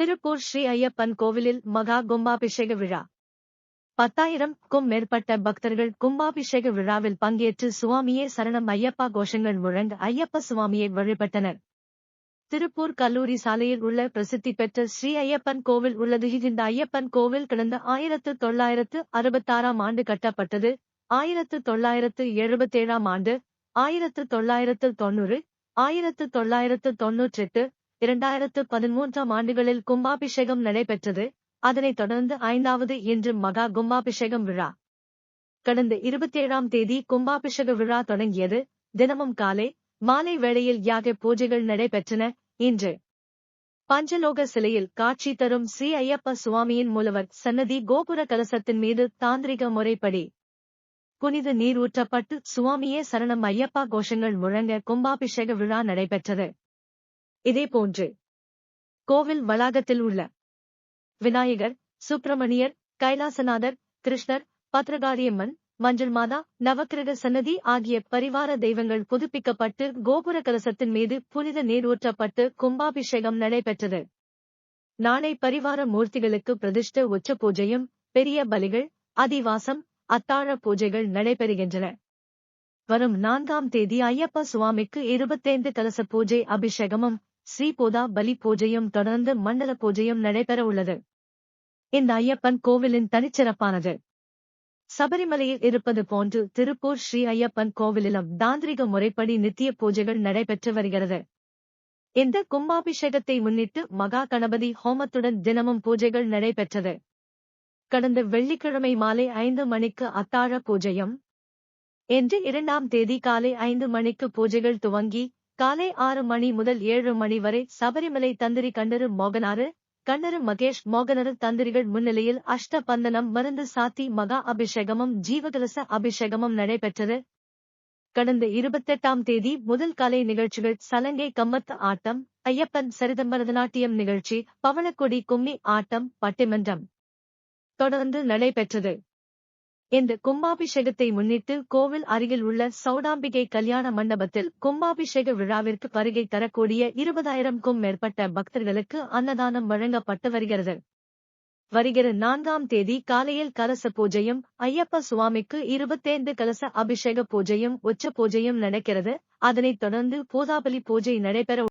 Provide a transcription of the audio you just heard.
திருப்பூர் ஸ்ரீ ஐயப்பன் கோவிலில் மகா கும்பாபிஷேக விழா. பத்தாயிரம்க்கும் மேற்பட்ட பக்தர்கள் கும்பாபிஷேக விழாவில் பங்கேற்று சுவாமியே சரணம் ஐயப்பா கோஷங்கள் முழங்க ஐயப்ப சுவாமியை வழிபட்டனர். திருப்பூர் கல்லூரி சாலையில் உள்ள பிரசித்தி பெற்ற ஸ்ரீ ஐயப்பன் கோவில் உள்ளது. இந்த ஐயப்பன் கோவில் கடந்த ஆயிரத்து தொள்ளாயிரத்து அறுபத்தாறாம் ஆண்டு கட்டப்பட்டது. ஆயிரத்து தொள்ளாயிரத்து எழுபத்தேழாம் ஆண்டு ஆயிரத்து தொள்ளாயிரத்து தொண்ணூறு ஆயிரத்து தொள்ளாயிரத்து தொன்னூற்றெட்டு இரண்டாயிரத்து பதிமூன்றாம் ஆண்டுகளில் கும்பாபிஷேகம் நடைபெற்றது. அதனைத் தொடர்ந்து ஐந்தாவது இன்று மகா கும்பாபிஷேகம் விழா. கடந்த இருபத்தேழாம் தேதி கும்பாபிஷேக விழா தொடங்கியது. தினமும் காலை மாலை வேளையில் யாக பூஜைகள் நடைபெற்றன. இன்று பஞ்சலோக சிலையில் காட்சி தரும் ஸ்ரீ ஐயப்ப சுவாமியின் மூலவர் சன்னதி கோபுர கலசத்தின் மீது தாந்திரிக முறைப்படி புனித நீர் ஊற்றப்பட்டு சுவாமியே சரணம் ஐயப்பா கோஷங்கள் முழங்க கும்பாபிஷேக விழா நடைபெற்றது. இதேபோன்று கோவில் வளாகத்தில் உள்ள விநாயகர் சுப்பிரமணியர் கைலாசநாதர் கிருஷ்ணர் பத்ரகாரியம்மன் மஞ்சள் மாதா நவக்கிரக சன்னதி ஆகிய பரிவார தெய்வங்கள் புதுப்பிக்கப்பட்டு கோபுர கலசத்தின் மீது புனித நீர் ஊற்றப்பட்டு கும்பாபிஷேகம் நடைபெற்றது. நாளை பரிவார மூர்த்திகளுக்கு பிரதிஷ்ட உச்ச பூஜையும் பெரிய பலிகள் அதிவாசம் அத்தாழ பூஜைகள் நடைபெறுகின்றன. வரும் நான்காம் தேதி ஐயப்ப சுவாமிக்கு இருபத்தைந்து கலச பூஜை அபிஷேகமும் ஸ்ரீபோதா பலி பூஜையும் தொடர்ந்து மண்டல பூஜையும் நடைபெற உள்ளது. இந்த ஐயப்பன் கோவிலின் தனிச்சிறப்பானது. சபரிமலையில் இருப்பது போன்று திருப்பூர் ஸ்ரீ ஐயப்பன் கோவிலிலும் தாந்திரிக முறைப்படி நித்திய பூஜைகள் நடைபெற்று வருகிறது. இந்த கும்பாபிஷேகத்தை முன்னிட்டு மகா கணபதி ஹோமத்துடன் தினமும் பூஜைகள் நடைபெற்றது. கடந்த வெள்ளிக்கிழமை மாலை ஐந்து மணிக்கு அத்தாழ பூஜையும் இன்று இரண்டாம் தேதி காலை ஐந்து மணிக்கு பூஜைகள் துவங்கி காலை ஆறு மணி முதல் ஏழு மணி வரை சபரிமலை தந்திரி கண்டரு மோகனாறு கண்ணரு மகேஷ் மோகனரு தந்திரிகள் முன்னிலையில் அஷ்ட பந்தனம் மருந்து சாத்தி மகா அபிஷேகமும் ஜீவகலச அபிஷேகமும் நடைபெற்றது. கடந்த இருபத்தெட்டாம் தேதி முதல் கலை நிகழ்ச்சிகள் சலங்கை கம்மத்து ஆட்டம் ஐயப்பன் சரிதம் பரதநாட்டியம் நிகழ்ச்சி பவளக்கொடி கும்மி ஆட்டம் பட்டிமன்றம் தொடர்ந்து நடைபெற்றது. இந்த கும்பாபிஷேகத்தை முன்னிட்டு கோவில் அருகில் உள்ள சௌடாம்பிகை கல்யாண மண்டபத்தில் கும்பாபிஷேக விழாவிற்கு வருகை தரக்கூடிய இருபதாயிரம்க்கும் மேற்பட்ட பக்தர்களுக்கு அன்னதானம் வழங்கப்பட்டு வருகிறது. வருகிற நான்காம் தேதி காலையில் கலச பூஜையும் ஐயப்ப சுவாமிக்கு இருபத்தைந்து கலச அபிஷேக பூஜையும் உச்ச பூஜையும் நடக்கிறது. அதனைத் தொடர்ந்து பூதாபலி பூஜை நடைபெற